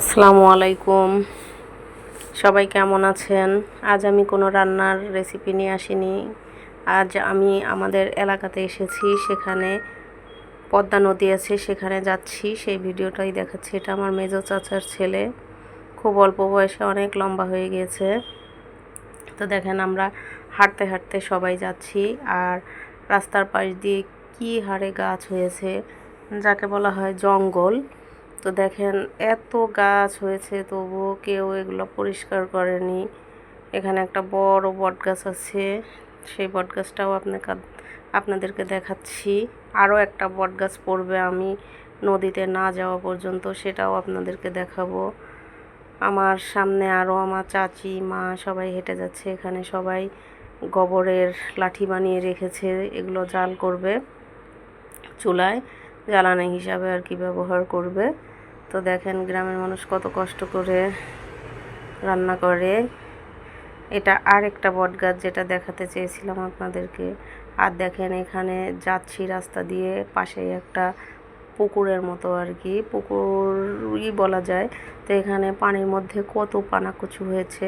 আসসালামু আলাইকুম। সবাই কেমন আছেন? আজ আমি কোনো রান্নার রেসিপি নিয়ে আসিনি। আজ আমি আমাদের এলাকাতে এসেছি, সেখানে পদ্মা নদী আছে, সেখানে যাচ্ছি। সেই ভিডিওটাই দেখাচ্ছি। এটা আমার মেজো চাচার ছেলে। খুব অল্প বয়সে অনেক লম্বা হয়ে গিয়েছে। তো দেখেন, আমরা হাঁটতে হাঁটতে সবাই যাচ্ছি। আর রাস্তার পাশ দিয়ে কী হারে গাছ হয়েছে, যাকে বলা হয় জঙ্গল। তো দেখেন, এত গাছ হয়েছে, তবুও কেউ এগুলো পরিষ্কার করেনি। এখানে একটা বড় বট গাছ আছে, সেই বট গাছটাও আপনাকে আপনাদেরকে দেখাচ্ছি। আরও একটা বট গাছ পড়বে আমি নদীতে না যাওয়া পর্যন্ত, সেটাও আপনাদেরকে দেখাবো। আমার সামনে আরও আমার চাচি, মা সবাই হেঁটে যাচ্ছে, এখানে সবাই গোবরের লাঠি বানিয়ে রেখেছে, এগুলো জাল করবে, চুলায় জ্বালানি হিসাবে আর কি ব্যবহার করবে। তো দেখেন গ্রামের মানুষ কত কষ্ট করে রান্না করে। এটা আর একটা বট গাছ যেটা দেখাতে চেয়েছিলাম আপনাদেরকে। আর দেখেন এখানে যাচ্ছি রাস্তা দিয়ে পাশেই একটা পুকুরের মতো আর কি। পুকুরই বলা যায়। তো এখানে পানির মধ্যে কত পানা কচু হয়েছে,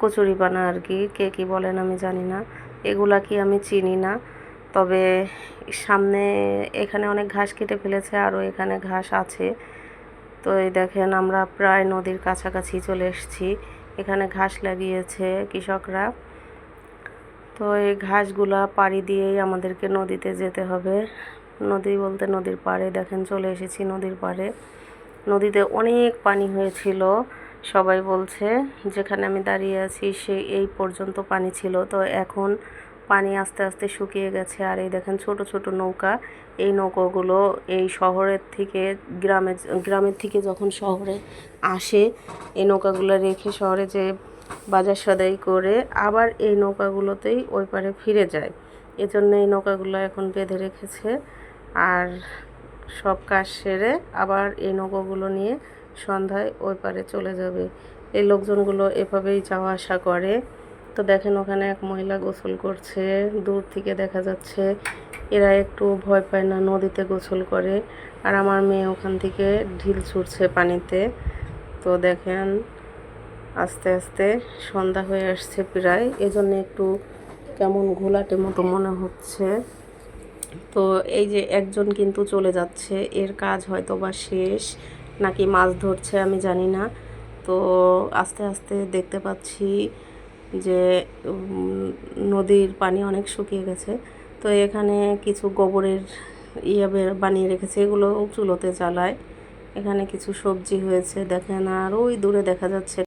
কচুরি পানা আর কি। কে কী বলেন আমি জানি না। এগুলা কি আমি চিনি না। তবে সামনে এখানে অনেক ঘাস কেটে ফেলেছে, আরও এখানে ঘাস আছে। তো এই দেখেন আমরা প্রায় নদীর কাছাকাছি চলে এসেছি। এখানে ঘাস লাগিয়েছে কৃষকরা। তো এই ঘাসগুলা পাড়ি দিয়েই আমাদেরকে নদীতে যেতে হবে। নদী বলতে নদীর পাড়ে, দেখেন চলে এসেছি নদীর পাড়ে। নদীতে অনেক পানি হয়েছিল, সবাই বলছে। যেখানে আমি দাঁড়িয়ে আছি সে এই পর্যন্ত পানি ছিল। তো এখন পানি আস্তে আস্তে শুকিয়ে গেছে আর এই দেখেন ছোট ছোট নৌকা। এই নৌকাগুলো এই শহরের থেকে গ্রামে গ্রামের থেকে যখন শহরে আসে, এই নৌকাগুলো রেখে শহরে যে বাজার সদাই করে আবার এই নৌকাগুলোতেই ওই পারে ফিরে যায়। এজন্য এই নৌকাগুলো এখন বেঁধে রেখেছে আর সব কাজ সেরে আবার এই নৌকাগুলো নিয়ে সন্ধ্যায় ওই পারে চলে যাবে। এই লোকজনগুলো এভাবেই যাওয়া আসা করে। তো দেখেন ওখানে এক মহিলা গোসল করছে, দূর থেকে দেখা যাচ্ছে এরা একটু ভয় পায় না, নদীতে গোসল করে। আর আমার মেয়ে ওখান থেকে ঢিল ছুটছে পানিতে। তো দেখেন আস্তে আস্তে সন্ধ্যা হয়ে আসছে প্রায়। এজন্য একটু কেমন ঘোলাটে মতো মনে হচ্ছে। তো এই যে একজন কিন্তু চলে যাচ্ছে, এর কাজ হয়তো বা শেষ নাকি মাছ ধরছে আমি জানি না। তো আস্তে আস্তে দেখতে পাচ্ছি যে নদীর পানি অনেক শুকিয়ে গেছে। তো এখানে কিছু গোবরের ইয়ে বানিয়ে রেখেছে, এগুলো চুলোতে চালায় এখানে কিছু সবজি হয়েছে, দেখেন, আর ওই দূরে দেখা যাচ্ছে